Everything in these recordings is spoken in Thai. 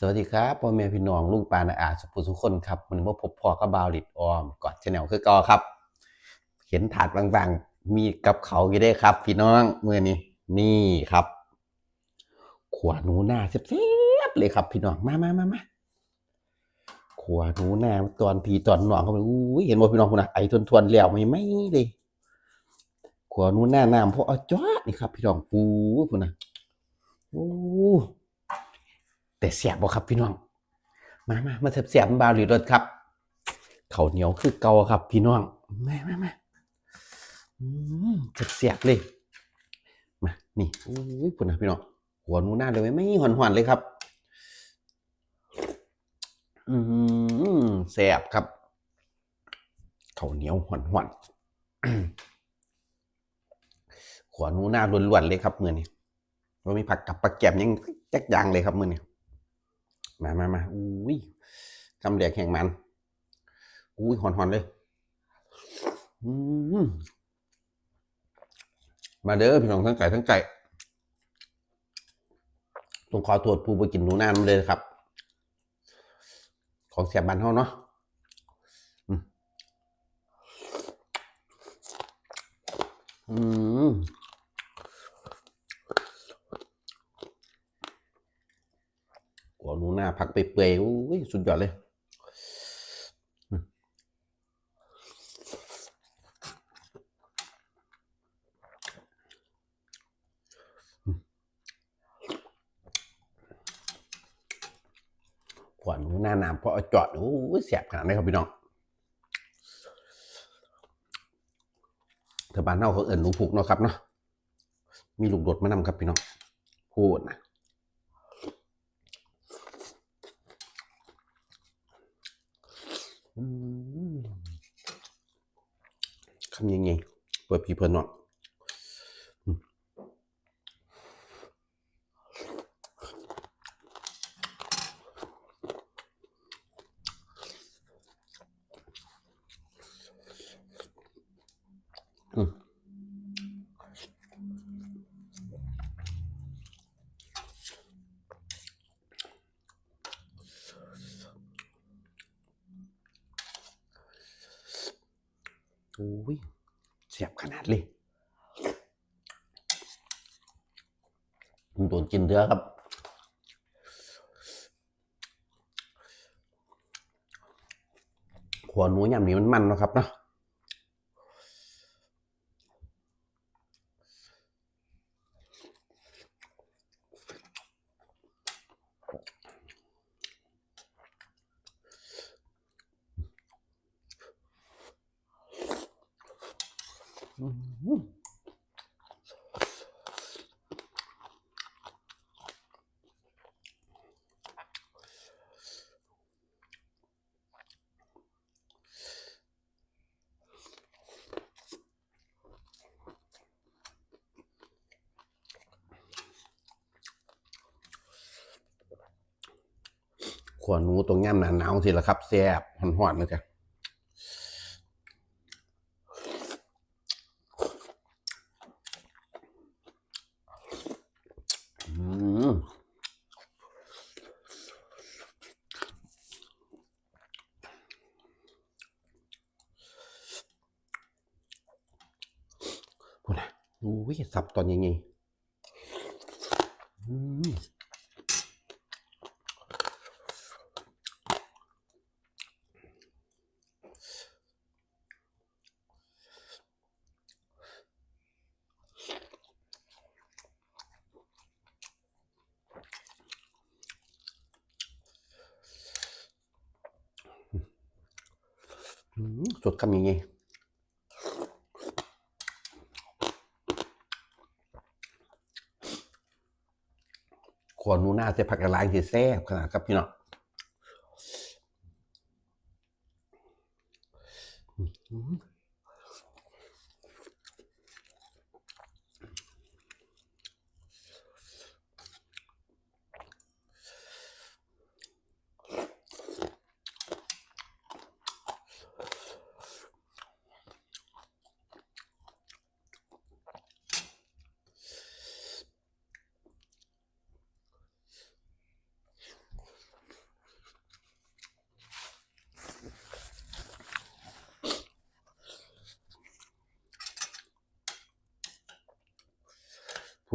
สวัสดีครับพ่อแม่พี่น้องลุงปานาอาสุภูทุกคนครับมันว่าพบพอกับบาวลิดออมกอดชาแนลคือกอครับ เห็นถาดบางๆ มีกับเขาอยู่ได้ครับ พี่น้องเมื่อนี้นี่ครับ ขวานูหน้าเสียบๆเลยครับ พี่น้องมามามามาขวานูหน้าตอนพีตอนหนองเขาไปอุ้เห็นว่าพี่น้องคุณนะไอ้ทวนทวนๆแล้วไม่ไม่เลยขวานูหน้าน้ำเพราะเอาจ้านี่ครับ พี่น้องปูคุณนะโอ้ แต่เสียบบ่ครับพี่น้อง มามามาเสียบเสียบาวหรือรถครับเขาเหนียวคือเกาครับ พี่น้องมามามาอืมเสียบเสียบเลยมานี่อุ้ยพุ่นนะพี่น้องหัวนูหน้าเลยไม่หอนหอนเลยครับ อืมแสบครับเขาเหนียวหอนหอนหัวนูหน้าล้วนๆเลยครับมือนี้ว่ามีผักกับปลาแกมยังจักอยางเลยครับมือนี้ มามามาอุ้ยคำแดกแห่งมัน อุ้ยหอนหอนๆเลยมมาเด้อพี่น้องทั้งไก่ทั้งไก่ต้องขอตรวจผู้ไปกินหนูนานเลยครับ ของเสียบบันเท่าเนาะอืมอืม หนูหน้าผักเปื่อยๆอุ้ยสุดยอดเลยขวานหน้าน้ำเพราะจอดโอ้ยเสียบขนาดนี้ครับพี่น้องเธอบ้านเน่าเขาเอิญหนูผูกเนาะครับเนาะมีลูกโดดมานำครับพี่น้องพูดนะอืม คำยังไงเปิดพีเพิ่นเนาะ โอ้ย เสียบขนาดเลยมันโดนกินเนื้อครับหัวหนูยำนี้มันมันนะครับเนาะอื้อหือ ขวหนูตรงย่ำหนาหนาวสิละครับแซ่บหอนๆเลยจ้ะอืมพูดนะอุ้ยสับตอนยังไงอืม อืม สดคำยังไงขวหนูหน้าเสผักกระลายที่แซ่บขนาดครับพี่น้อง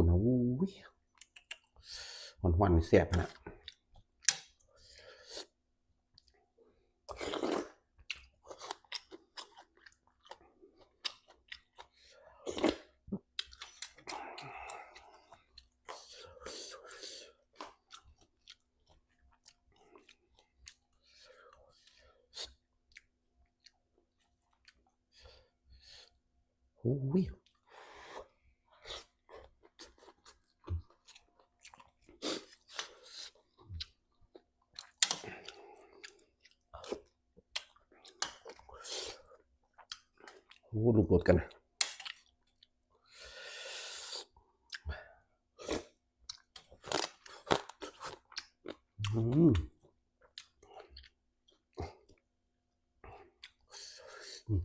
คุณนะอุ้ยหวานหวานๆเสียบนะโอ้ย ลูกบดกันนะอืมอืม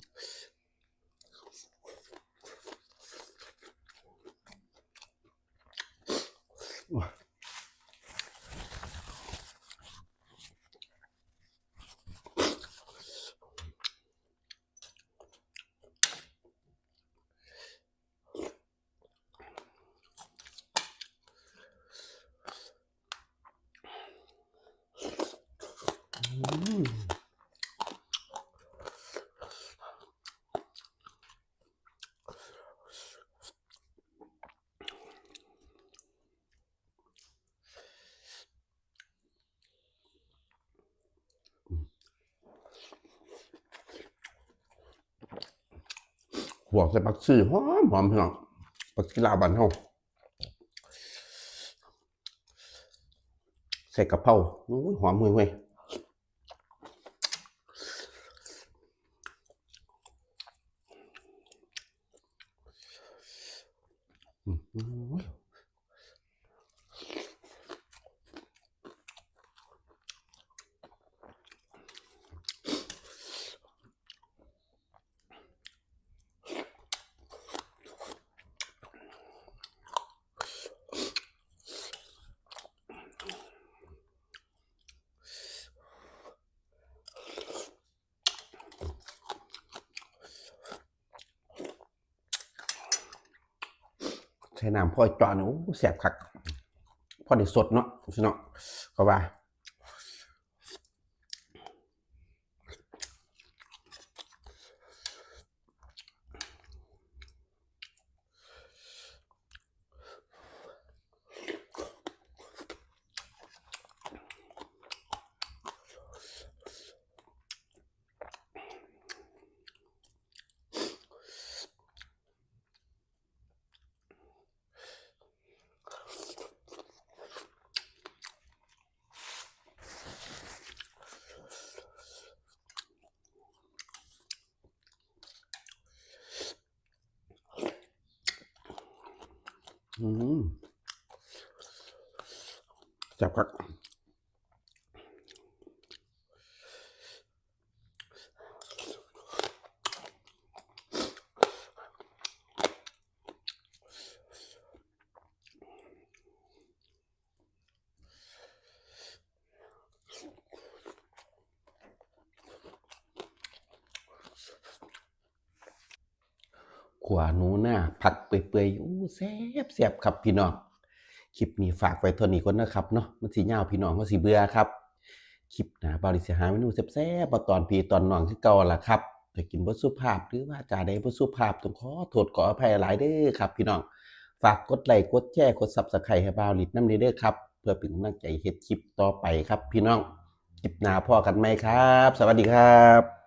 หัวใส่ผักชีหอมหอมพี่น้องผักชีลาบันเฮาใส่กะเพราโอ้ยหอมห่วยห่วยอืม ใช้น้ำพ่อจอนโอ้แสบคักพ่อได้สดเนาะพี่น้องก็ว่า จับครับขวาหนูหน้าผักเปื่อยๆอู้แซ่บแซ่บครับพี่น้อง คลิปนี้ฝากไว้เท่านี้ก่อนนะครับเนาะมันสิยาพี่น้องมันสิเบื่อครับคลิปหนาบริสิหาเมนูแซ่บๆตอนพีตอนน้องคือเก่าล่ะครับจะกินบ่สุภาพหรือว่าจ่าใดบ่สุภาพต้องขอโทษขออภัยหลายเด้อครับพี่น้องฝากกดไลค์กดแชร์กด Subscribe ให้บ่าวลิดน้ำเด้อครับ เพื่อเป็นกำลังใจเฮ็ดคลิปต่อไปครับ พี่น้องคลิปหน้าพอกันไหมครับ สวัสดีครับ